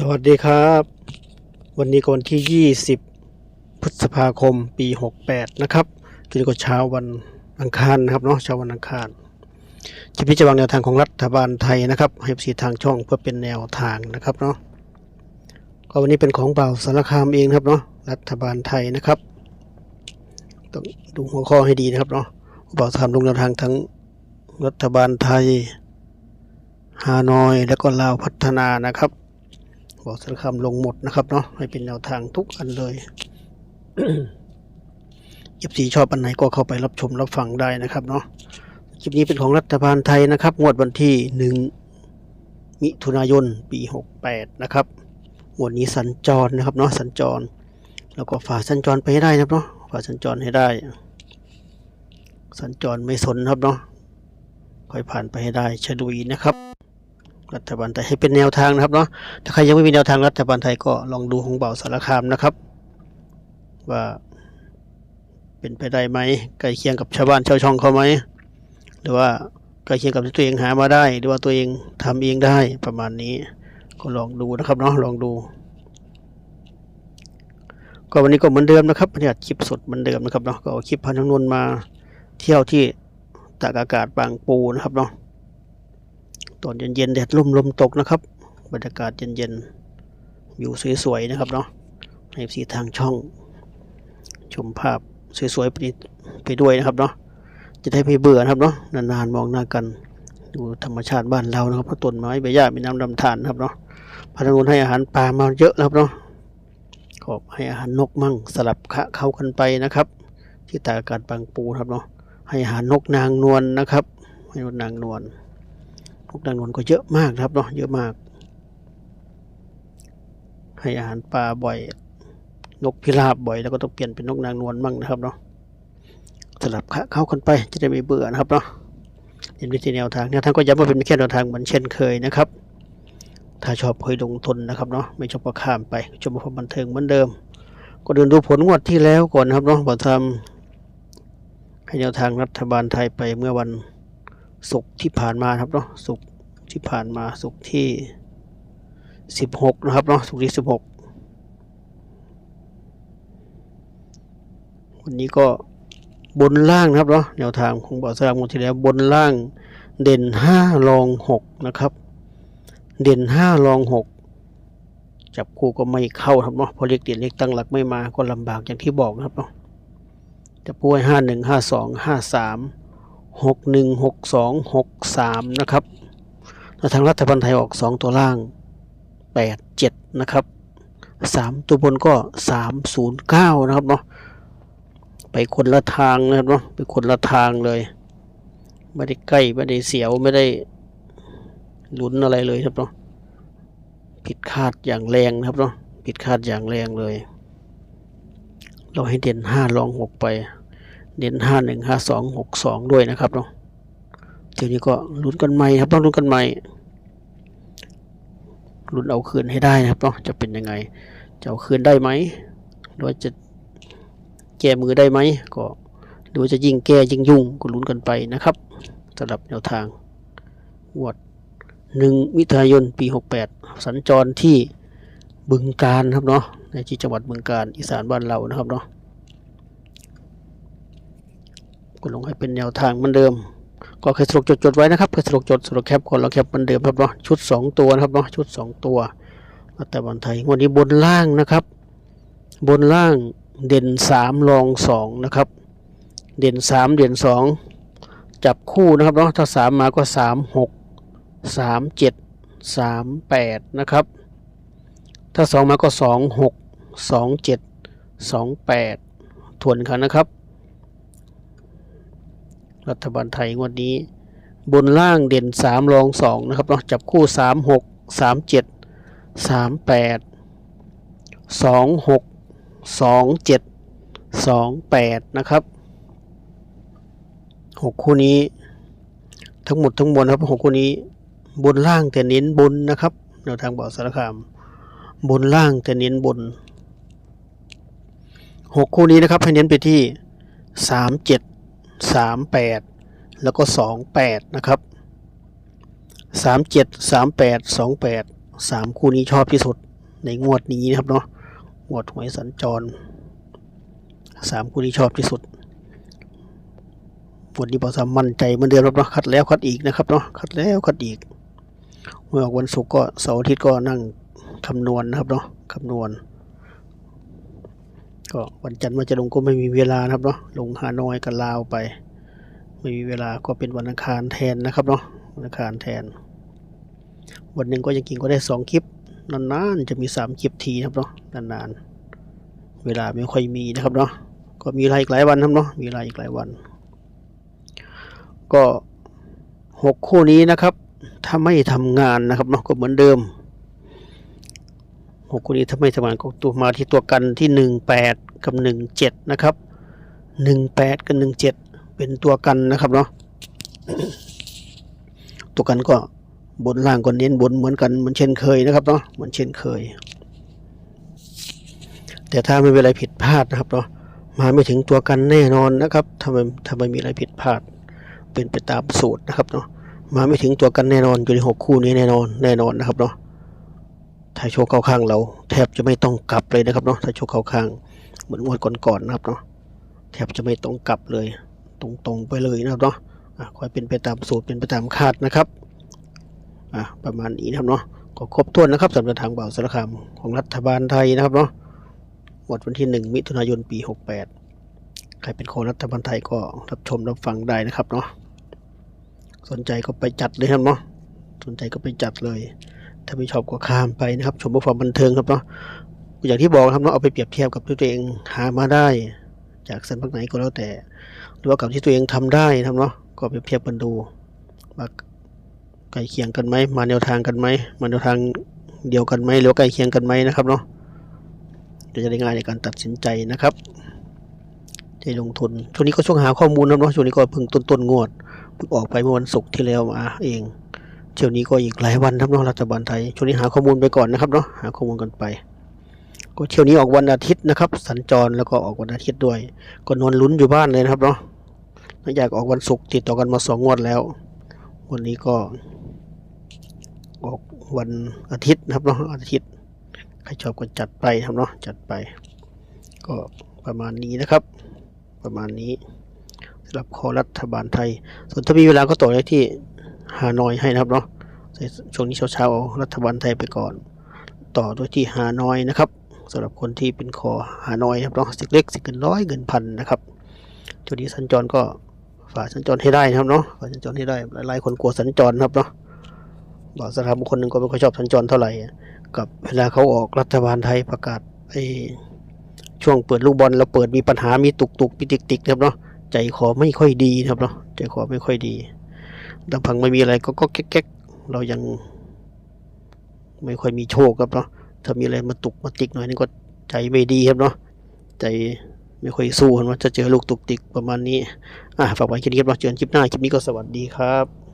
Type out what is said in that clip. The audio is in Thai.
สวัสดีครับ วันนี้ก็วันที่ 20 พฤษภาคมปี 68 นะครับคือก็เช้าวันอังคารนะครับเนาะเช้าวันอังคารจะพิจารณาแนวทางของรัฐบาลไทยนะครับให้สีทางช่องเพื่อเป็นแนวทางนะครับเนาะก็วันนี้เป็นของเบาสารคามเองครับเนาะรัฐบาลไทยนะครับต้องดูหัวข้อให้ดีนะครับเนาะเบาทำลงแนวทางทั้งรัฐบาลไทยฮานอย และก็ลาวพัฒนานะครับ อกสารคำลงหมดนะครับเนาะให้เป็นแนวทางทุกอันเลยยิบสีชอบอันไหนก็เข้าไปรับชมรับฟังได้นะครับเนาะคลิปนี้เป็นของรัฐบาลไทยนะครับ งวดวันที่หนึ่งมิถุนายนปีหกแปดนะครับงวดนี้สัญจรนะครับเนาะสัญจร แล้วก็ฝ่าสัญจรไปให้ได้นะครับเนาะฝ่าสัญจรให้ได้ สัญจรไม่สนครับเนาะค่อยผ่านไปให้ได้ฉลุยนะครับ รัฐบาลไทยให้เป็นแนวทางนะครับเนาะถ้าใครยังไม่มีแนวทางรัฐบาลไทยก็ลองดูของเบาสารคามนะครับ ว่าเป็นไปได้ไหมใกล้เคียงกับชาวบ้านชาวช่องเขาไหมหรือว่าใกล้เคียงกับที่ตัวเองหามาได้ หรือว่าตัวเองทำเองได้ประมาณนี้ ก็ลองดูนะครับเนาะลองดู ก็วันนี้ก็เหมือนเดิมนะครับบรรยากาศคลิปสดเหมือนเดิมนะครับเนาะก็เอาคลิปพันธุ์นนท์มาเที่ยวที่ตากอากาศบางปูนะครับเนาะ ตอนเย็นๆแดดร่มลมตกนะครับ บรรยากาศเย็นๆวิวสวยๆนะครับเนาะให้สีทางช่อง ชมภาพสวยๆไปไปด้วยนะครับเนาะจะได้ไม่เบื่อนะครับเนาะนานๆมองหน้ากันดูธรรมชาติบ้านเรานะครับเพราะต้นไม้ใบหญ้ามีน้ำลำธารนะครับเนาะพนักงานให้อาหารปลามาเยอะแล้วครับเนาะก็ให้อาหารนกมั่งสลับคะเข้ากันไปนะครับ ที่ตากอากาศบางปูครับเนาะให้อาหารนกนางนวลนะครับ ให้นกนางนวล กนางนวลก็เยอะมากนะครับเนาะเยอะมาก ให้อาหารปลาบ่อย นกพิราบบ่อย แล้วก็ต้องเปลี่ยนเป็นนกนางนวลมั่งนะครับเนาะสลับเข้ากันไปจะได้ไม่เบื่อนะครับเนาะเห็นวิธีแนวทางแนวทางก็ย้ำว่าเป็นแค่แนวทางเหมือนเช่นเคยนะครับ ถ้าชอบเคยลงทุนนะครับเนาะไม่ชอบก็ข้ามไปชมความบันเทิงเหมือนเดิม ก็เดินดูผลงวดที่แล้วก่อนนะครับเนาะบอทำให้แนวทางรัฐบาลไทยไปเมื่อวัน ศุกร์ที่ผ่านมาครับเนาะศุกร์ที่ผ่านมาศุกร์ที่สิบหกนะครับเนาะศุกร์ที่สิบหกวันนี้ก็บนล่างนะครับเนาะแนวทางของบอสรามงที่แล้วบนล่างเด่นห้ารองหกนะครับ เด่นห้ารองหกจับคู่ก็ไม่เข้าครับเนาะพอเล็กเด่นเล็กตั้งหลักไม่มาก็ลำบากอย่างที่บอกนะครับเนาะจะพูดห้าหนึ่งห้าสองห้าสาม หกหนึ่งหกสองหกสามนะครับแล้วทางรัฐบาลไทยออกสองตัวล่างแปดเจ็ดนะครับสามตัวบนก็สามศูนย์เก้านะครับเนาะไปคนละทางนะครับเนาะไปคนละทางเลยไม่ได้ใกล้ไม่ได้เสียวไม่ได้ลุ้นอะไรเลยครับเนาะผิดคาดอย่างแรงนะครับเนาะผิดคาดอย่างแรงเลย เราให้เด่นห้าลองหกไป เด่นห้าหนึ่งห้าสองหกสองด้วยนะครับเนาะทีนี้ก็ลุ้นกันใหม่ครับต้องลุ้นกันใหม่ลุ้นเอาคืนให้ได้นะครับเนาะจะเป็นยังไงจะเอาคืนได้ไหมหรือว่าจะแก้มือได้ไหมก็หรือว่าจะยิ่งแก้ยิ่งยุ่งก็ลุ้นกันไปนะครับสำหรับแนวทางวดหนึ่งมิถุนายนปีหกแปดสัญจรที่บึงการครับเนาะในที่จังหวัดบึงการอีสานบ้านเรานะครับเนาะ ก็ลงให้เป็นแนวทางเหมือนเดิม ก็เคยสรุปจดๆไว้นะครับเคยสรุปจดสรุปแคปก่อนแล้วแคปเหมือนเดิมครับเนาะชุด 2 ตัวนะครับเนาะชุด 2 ตัวรัฐบาลไทยวันนี้บนล่างนะครับ บนล่างเด่น 3 รอง 2 นะครับ เด่น 3 เด่น 2 จับคู่นะครับเนาะถ้า 3 มาก็ 3 6 3 7 3 8 นะครับ ถ้า 2 มาก็ 2 6 2 7 2 8 ทวนกันนะครับ รัฐบาลไทยงวดนี้ บนล่างเด่นสามรองสองนะครับเนาะจับคู่สามหกสามเจ็ดสามแปดสองหกสองเจ็ดสองแปดนะครับหกคู่นี้ ทั้งหมดทั้งมวลครับหกคู่นี้ บนล่างแต่เน้นบนนะครับแนวทางบอกสารคาม บนล่างแต่เน้นบนหกคู่นี้นะครับให้เน้นไปที่สา มเจ็ดสามแปดแล้วก็สองแปดนะครับสามเจ็ดสามแปดสองแปดสามคู่นี้ชอบที่สุดในงวดนี้นะครับเนาะงวดหวยสัญจรสามคู่ที่ชอบที่สุดงวดนี้บอสามมั่นใจเหมือนเดิมครับเนาะคัดแล้วคัดอีกนะครับเนาะคัดแล้วคัดอีกเมื่อวันศุกร์ก็เสาร์อาทิตย์ก็นั่งคำนวณนะครับเนาะคำนวณ ก็วันจันทร์ว่าจะลงก็ไม่มีเวลานะครับเนาะลงฮานอยกับลาวไป ไม่มีเวลาก็เป็นวันอังคารแทนนะครับเนาะวันอังคารแทน วันหนึ่งก็ยังกินก็ได้สองคลิป นานๆจะมีสามคลิปทีนะครับเนาะนานๆ เวลาไม่ค่อยมีนะครับเนาะก็มีเวลาอีกหลายวันครับเนาะมีเวลาอีกหลายวัน ก็หกคู่นี้นะครับถ้าไม่ทำงานนะครับเนาะก็เหมือนเดิม หกคู่นี้ถ้าไม่ทำงานก็ตัวมาที่ตัวกันที่หนึ่งแปดกับหนึ่งเจ็ดนะครับหนึ่งแปดกับหนึ่งเจ็ดเป็นตัวกันนะครับเนาะตัวกันก็บนล่างก็เน้นบนเหมือนกันเหมือนเช่นเคยนะครับเนาะเหมือนเช่นเคย แต่ถ้าไม่มีอะไรผิดพลาดนะครับเนาะมาไม่ถึงตัวกันแน่นอนนะครับถ้าไม่ถ้าไม่มีอะไรผิดพลาด เป็นไปตามสูตรนะครับเนาะมาไม่ถึงตัวกันแน่นอนอยู่ในหกคู่นี้แน่นอนแน่นอนนะครับเนาะ ถ้าโชคเข้าข้างเรา แทบจะไม่ต้องกลับเลยนะครับเนาะถ้าโชคเข้าข้างเหมือนงวดก่อนๆนะครับเนาะแทบจะไม่ต้องกลับเลย ตรงๆไปเลยนะครับเนาะะคอยเป็นไปตามสูตรเป็นไปตามคาดนะครับประมาณนี้นะครับเนาะก็ครบถ้วนนะครับสำหรับทางเบาสารคามของรัฐบาลไทยนะครับเนาะงวดวันที่ 1 มิถุนายนปี 68 ใครเป็นคนรัฐบาลไทยก็รับชมรับฟังได้นะครับเนาะสนใจก็ไปจัดเลยครับเนาะสนใจก็ไปจัดเลย ถ้าไม่ชอบก็ข้ามไปนะครับ ชมเพื่อความบันเทิงครับเนาะอย่างที่บอกครับเนาะเอาไปเปรียบเทียบกับที่ตัวเองหามาได้ จากสันพักไหนก็แล้วแต่ หรือว่ากับที่ตัวเองทำได้นะครับเนาะก็เปรียบเทียบกันดูว่าใกล้เคียงกันไหมมาแนวทางกันไหมมาแนวทางเดียวกันไหมหรือใกล้เคียงกันไหมนะครับเนาะจะได้ง่ายในการตัดสินใจนะครับจะลงทุนช่วงนี้ก็ช่วงหาข้อมูลนะเนาะช่วงนี้ก็เพิ่งต้นต้นๆงวดออกไปเมื่อวันศุกร์ที่แล้วมาเอง เที่ยวนี้ก็อีกหลายวันครับเนาะรัฐบาลไทยช่วงนี้หาข้อมูลไปก่อนนะครับเนาะหาข้อมูลกันไป ก็เที่ยวนี้ออกวันอาทิตย์นะครับ สัญจรแล้วก็ออกวันอาทิตย์ด้วย ก็นอนลุ้นอยู่บ้านเลยนะครับเนาะหลังจากออกวันศุกร์ติดต่อกันมาสองงวดแล้ว วันนี้ก็ ออกวันอาทิตย์นะครับเนาะอาทิตย์ใครชอบก็จัดไปครับเนาะจัดไป ก็ประมาณนี้นะครับ ประมาณนี้สำหรับคอรัฐบาลไทย ส่วนถ้ามีเวลาก็ต่อได้ที่ ฮานอยให้นะครับเนาะช่วงนี้เช้าๆเอารัฐบาลไทยไปก่อน ต่อด้วยที่ฮานอยนะครับสำหรับคนที่เป็นคอฮานอยครับเนาะสิกเล็กสิกเกินร้อยเงินพันนะครับช่วงนี้สัญจรก็ฝ่าสัญจรให้ได้นะครับเนาะฝ่าสัญจรให้ได้หลายๆคนกลัวสัญจรครับเนาะบอกสถาบุคคลหนึ่งก็ไม่ค่อยชอบสัญจรเท่าไหร่กับเวลาเขาออกรัฐบาลไทยประกาศไอ้ช่วงเปิดลูกบอลแล้วเปิดมีปัญหามีตุกตุกๆมีติกติกนะครับเนาะใจคอไม่ค่อยดีนะครับเนาะใจคอไม่ค่อยดี ลำพังไม่มีอะไรก็ก็แก๊กๆเรายัง ไม่ค่อยมีโชคครับเนาะถ้ามีอะไรมาตุกมาติกหน่อยนี่ก็ใจไม่ดีครับเนาะใจไม่ค่อยสู้ครับว่าจะเจอลูกตุกติกประมาณนี้อะฝากไว้แค่นี้ครับเราเจอกันคลิปหน้าคลิปนี้ก็สวัสดีครับ